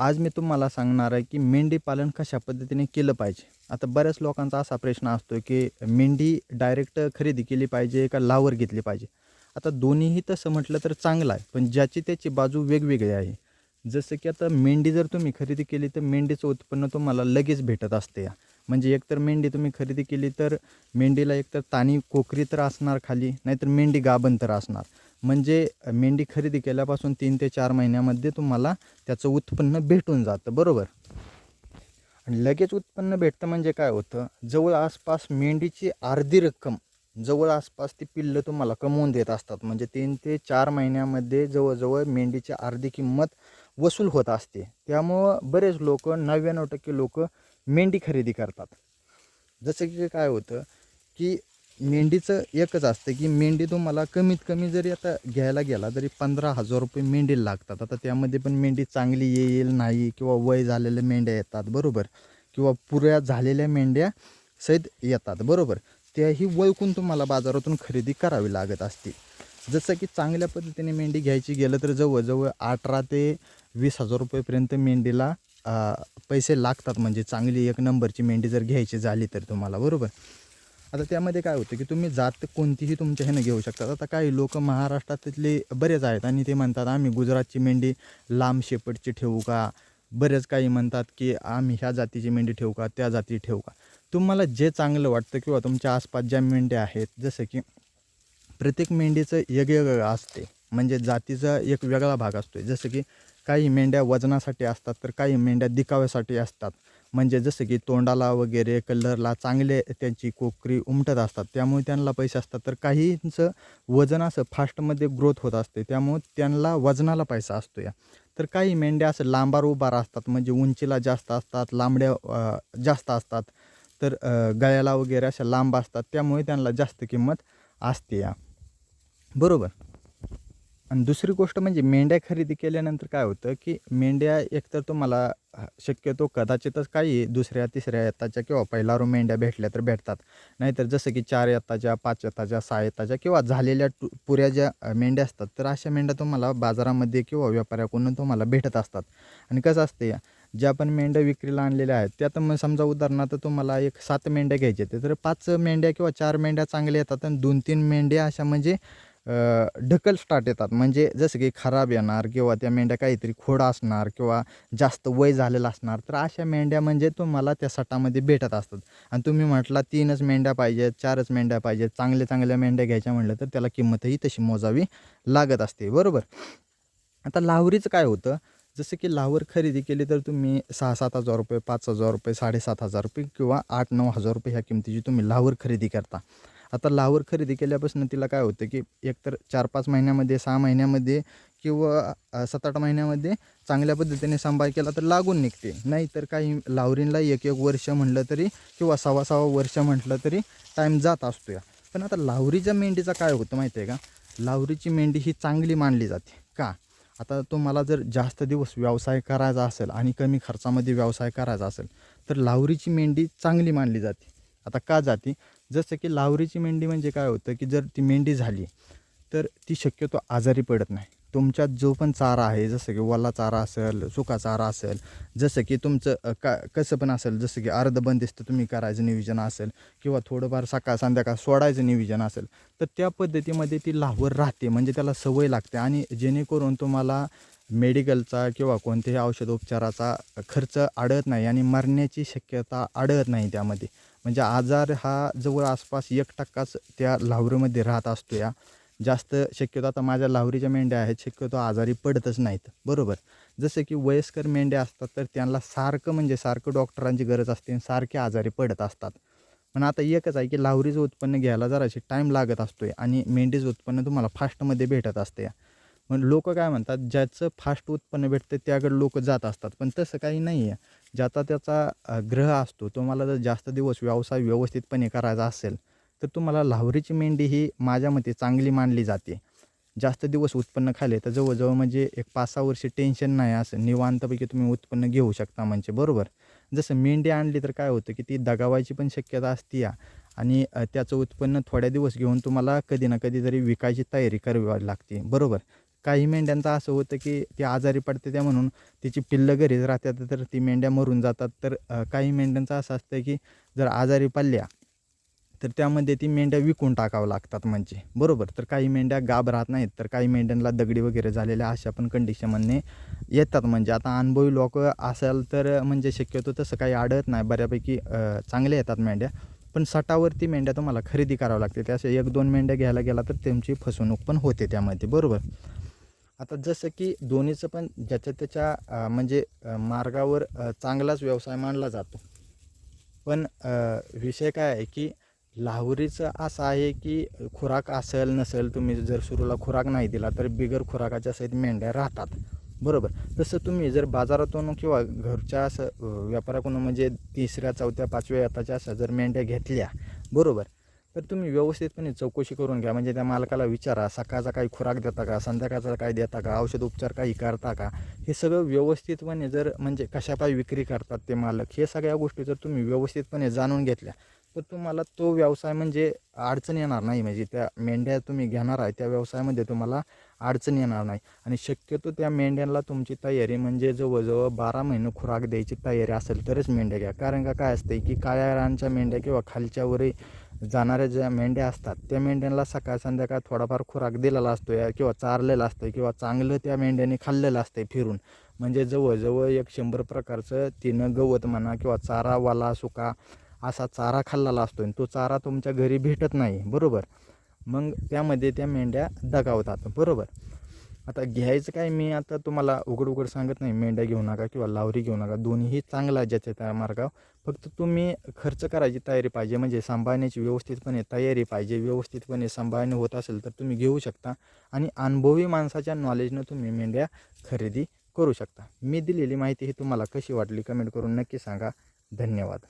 आज मी तुम्हाला सांगणार आहे की मेंढी पालन कशा पद्धतीने केलं पाहिजे. आता बऱ्याच लोकांचा असा प्रश्न असतो की मेंढी डायरेक्ट खरेदी केली पाहिजे का लावर घेतली पाहिजे? आता दोन्हीही तसं म्हटलं तर चांगलं आहे पण ज्याची त्याची बाजू वेगवेगळी आहे. जसं की आता मेंढी जर तुम्ही खरेदी केली तर मेंढीचं उत्पन्न तुम्हाला लगेच भेटत असते. म्हणजे एकतर मेंढी तुम्ही खरेदी केली तर मेंढीला एकतर ताणी कोकरी तर असणार खाली नाहीतर मेंढी गाबन तर असणार. म्हणजे मेंढी खरेदी केल्यापासून तीन ते चार महिन्यामध्ये तुम्हाला त्याचं उत्पन्न भेटून जातं बरोबर? आणि लगेच उत्पन्न भेटतं म्हणजे काय होतं? जवळ आसपास मेंढीची अर्धी रक्कम जवळ आसपास ती पिल्लं तुम्हाला कमवून देत असतात. म्हणजे तीन ते चार महिन्यामध्ये जवळजवळ मेंढीची अर्धी किंमत वसूल होत असते. त्यामुळं बरेच लोक नव्याण्णव टक्के लोक मेंढी खरेदी करतात. जसं की काय होतं की मेंढीचं एकच असतं की मेंढी तुम्हाला कमीत कमी जरी आता घ्यायला गेला तरी पंधरा हजार रुपये मेंढीला लागतात. आता त्यामध्ये पण मेंढी चांगली येईल नाही किंवा वय झालेल्या मेंढ्या येतात बरोबर? किंवा पुऱ्या झालेल्या मेंढ्या सहित येतात बरोबर? त्याही वळकून तुम्हाला बाजारातून खरेदी करावी लागत असते जसं की चांगल्या पद्धतीने मेंढी घ्यायची गेलं तर जवळजवळ अठरा ते वीस हजार रुपयेपर्यंत मेंढीला पैसे लागतात. म्हणजे चांगली एक नंबरची मेंढी जर घ्यायची झाली तर तुम्हाला बरोबर? आता त्यामध्ये काय होतं की तुम्ही जात कोणतीही तुमच्या ह्यानं घेऊ शकतात आता काही लोक महाराष्ट्रातले बरेच आहेत आणि ते म्हणतात आम्ही गुजरातची मेंढी लांब शेपटची ठेवू का? बरेच काही म्हणतात की आम्ही ह्या जातीची मेंढी ठेवू का? त्या जाती ठेवू का? तुम्हाला जे चांगलं वाटतं किंवा तुमच्या आसपास ज्या मेंढ्या आहेत जसं की प्रत्येक मेंढीचं वेगवेगळं असते. म्हणजे जातीचा एक वेगळा भाग असतो जसं की काही मेंढ्या वजनासाठी असतात तर काही मेंढ्या दिखाव्यासाठी असतात. म्हणजे जसं की तोंडाला वगैरे कलरला चांगले त्यांची कोकरी उमटत असतात. त्यामुळे त्यांना पैसे असतात. तर काहींचं वजन असं फास्टमध्ये ग्रोथ होत असते. त्यामुळे त्यांना वजनाला पैसा असतो या. तर काही मेंढ्या असं लांबार उभार असतात म्हणजे उंचीला जास्त असतात लांबड्या जास्त असतात. तर गळ्याला वगैरे अशा लांब असतात. त्यामुळे त्यांना जास्त किंमत असते या. बरोबर? आणि दुसरी गोष्ट म्हणजे मेंढ्या खरेदी केल्यानंतर काय होतं की मेंढ्या एकतर तुम्हाला शक्यतो कदाचितच काही दुसऱ्या तिसऱ्या येताच्या किंवा पहिलारू मेंढ्या भेटल्या तर भेटतात. नाहीतर जसं की चार येताच्या पाच येताच्या सहा येताच्या किंवा झालेल्या टु पुऱ्या ज्या मेंढ्या असतात तर अशा मेंढ्या तुम्हाला बाजारामध्ये किंवा व्यापाऱ्याकडून तुम्हाला भेटत असतात. आणि कसं असते ज्या पण मेंढ्या विक्रीला आणलेल्या आहेत त्यात मग समजा उदाहरणार्थ तुम्हाला एक सात मेंढ्या घ्यायच्या आहेत तर पाच मेंढ्या किंवा चार मेंढ्या चांगल्या येतात आणि दोन तीन मेंढ्या अशा म्हणजे ढकल स्टार्ट येतात. म्हणजे जसं की खराब येणार किंवा त्या मेंढ्या काहीतरी खोड असणार किंवा जास्त वय झालेलं असणार तर अशा मेंढ्या म्हणजे तुम्हाला त्या सटामध्ये भेटत असतात. आणि तुम्ही म्हटला तीनच मेंढ्या पाहिजेत चारच मेंढ्या पाहिजेत चांगल्या चांगल्या मेंढ्या घ्यायच्या म्हटलं तर त्याला किंमतही तशी मोजावी लागत असते. बरोबर? आता लावरीचं काय होतं? जसं की लावर खरेदी केली तर तुम्ही सहा सात हजार रुपये पाच हजार रुपये साडेसात हजार रुपये किंवा आठ नऊ हजार रुपये ह्या किमतीची तुम्ही लावर खरेदी करता. आता लावर खरेदी केल्यापासून तिला काय होतं की एकतर चार पाच महिन्यामध्ये सहा महिन्यामध्ये किंवा सात आठ महिन्यामध्ये चांगल्या पद्धतीने सांभाळ केला तर लागून निघते. नाही तर काही लावरींला एक एक वर्ष म्हटलं तरी किंवा सव्वा सव्वा वर्ष म्हटलं तरी टाईम जात असतो या पण आता लावरीच्या मेंढीचा काय होतं माहिती आहे का? लावरीची मेंढी ही चांगली मानली जाते. का? आता तुम्हाला जर जास्त दिवस व्यवसाय करायचा असेल आणि कमी खर्चामध्ये व्यवसाय करायचा असेल तर लावरीची मेंढी चांगली मानली जाते. आता का जाते? जसं की लावरीची मेंढी म्हणजे काय होतं की जर ती मेंढी झाली तर ती शक्यतो आजारी पडत नाही. तुमच्यात जो पण चारा आहे जसं की वल्ला चारा असेल सुका चारा असेल जसं की तुमचं का कसं पण असेल जसं की अर्ध बंदिस्त तुम्ही करायचं नियोजन असेल किंवा थोडंफार सकाळ संध्याकाळ सोडायचं नियोजन असेल तर त्या पद्धतीमध्ये ती लावर राहते म्हणजे त्याला सवय लागते आणि जेणेकरून तुम्हाला मेडिकलचा किंवा कोणत्याही औषधोपचाराचा खर्च आढळत नाही आणि मरण्याची शक्यता आढळत नाही त्यामध्ये. म्हणजे आजार हा जवळ आसपास एक टक्काच त्या लावरीमध्ये राहत असतो या. जास्त शक्यतो आता माझ्या लावरीच्या मेंढ्या आहेत शक्यतो आजारी पडतच नाहीत. बरोबर? जसं की वयस्कर मेंढ्या असतात तर त्यांना सारखं म्हणजे सारखं डॉक्टरांची गरज असते आणि सारखे आजारी पडत असतात. पण आता एकच आहे की लावरीचं उत्पन्न घ्यायला जराशी टाईम लागत असतो आहे आणि मेंढीचं उत्पन्न तुम्हाला फास्टमध्ये भेटत असते मग लोक काय म्हणतात ज्याचं फास्ट उत्पन्न भेटतं त्याकडे लोक जात असतात. पण तसं काही नाही आहे ज्याचा त्याचा ग्रह असतो तुम्हाला जर जास्त दिवस व्यवसाय व्यवस्थितपणे करायचा असेल तर तुम्हाला लावरीची मेंढी ही माझ्या मते चांगली मानली जाते. जास्त दिवस उत्पन्न खाले तर जवळजवळ म्हणजे एक पाच सहा वर्ष टेन्शन नाही असं निवांतपैकी तुम्ही उत्पन्न घेऊ शकता म्हणजे बरोबर. जसं मेंढी आणली तर काय होतं की ती दगावायची पण शक्यता असते या. आणि त्याचं उत्पन्न थोड्या दिवस घेऊन तुम्हाला कधी ना कधी तरी विकायची तयारी करावी लागते. बरोबर. काही मेंढ्यांचं असं होतं की ती आजारी पडते त्या म्हणून तिची पिल्लं घरीच राहतात तर ती मेंढ्या मरून जातात. तर काही मेंढ्यांचं असं असतं की जर आजारी पडल्या तर त्यामध्ये ती मेंढ्या विकून टाकावं लागतात म्हणजे. बरोबर? तर काही मेंढ्या गाब राहत नाहीत तर काही मेंढ्यांना दगडी वगैरे झालेल्या अशा पण कंडिशनमध्ये येतात म्हणजे. आता अनुभवी लोक असाल तर म्हणजे शक्यतो तसं काही आढळत नाही. बऱ्यापैकी चांगल्या येतात मेंढ्या. पण सटावरती मेंढ्या तुम्हाला खरेदी करावं लागते त्या अशा एक दोन मेंढ्या घ्यायला गेला तर त्यांची फसवणूक पण होते त्यामध्ये. बरोबर? आता जसं की दोन्हीचं पण ज्याच्या त्याच्या म्हणजे मार्गावर चांगलाच व्यवसाय मानला जातो. पण विषय काय आहे की लाहोरीचं असं आहे की खुराक असेल नसेल तुम्ही जर सुरूला खुराक नाही दिला तर बिगर खुराकाच्या सहित मेंढ्या राहतात. बरोबर? तसं तुम्ही जर बाजारातून किंवा घरच्या असं व्यापाराकडून म्हणजे तिसऱ्या चौथ्या पाचव्या आताच्या असं जर मेंढ्या घेतल्या बरोबर? तर तुम्ही व्यवस्थितपणे चौकशी करून घ्या. म्हणजे त्या मालकाला विचारा सकाळचा काही खुराक देता का संध्याकाळचा काही देता का औषध उपचार काही करता का? हे सगळं व्यवस्थितपणे जर म्हणजे कशापायी विक्री करतात ते मालक हे सगळ्या गोष्टी जर तुम्ही व्यवस्थितपणे जाणून घेतल्या तर तुम्हाला तो व्यवसाय म्हणजे अडचण येणार नाही. म्हणजे त्या मेंढ्या तुम्ही घेणार आहे त्या व्यवसायामध्ये तुम्हाला अडचण येणार नाही. आणि शक्यतो त्या मेंढ्यांना तुमची तयारी म्हणजे जवळजवळ बारा महिने खुराक द्यायची तयारी असेल तरच मेंढ्या घ्या. कारण का काय असते की काळ्या रानच्या मेंढ्या किंवा खालच्यावरही जाणाऱ्या ज्या मेंढ्या असतात त्या मेंढ्यांना सकाळ संध्याकाळ थोडाफार खुराक दिलेला असतो या किंवा चारलेला असतं किंवा चांगलं त्या मेंढ्यांनी खाल्लेलं असतं फिरून. म्हणजे जवळजवळ एक शंभर प्रकारचं तिनं गवत म्हणा किंवा चारा वाला सुका असा चारा खाल्लेला असतो आणि तो चारा तुमच्या घरी भेटत नाही बरोबर? मग त्यामध्ये त्या मेंढ्या दगावतात बरोबर? आता घ्यायचं काय? मी आता तुम्हाला उघड उघड सांगत नाही. मेंढ्या घेऊ नका किंवा लावरी घेऊ नका. दोन्हीही चांगला ज्याच्या त्या मार्गावर. फक्त तुम्ही खर्च करायची तयारी पाहिजे. म्हणजे सांभाळण्याची व्यवस्थितपणे तयारी पाहिजे. व्यवस्थितपणे सांभाळणे होत असेल तर तुम्ही घेऊ शकता. आणि अनुभवी माणसाच्या नॉलेजनं तुम्ही मेंढ्या खरेदी करू शकता. मी दिलेली माहिती ही तुम्हाला कशी वाटली? कमेंट करून नक्की सांगा. धन्यवाद.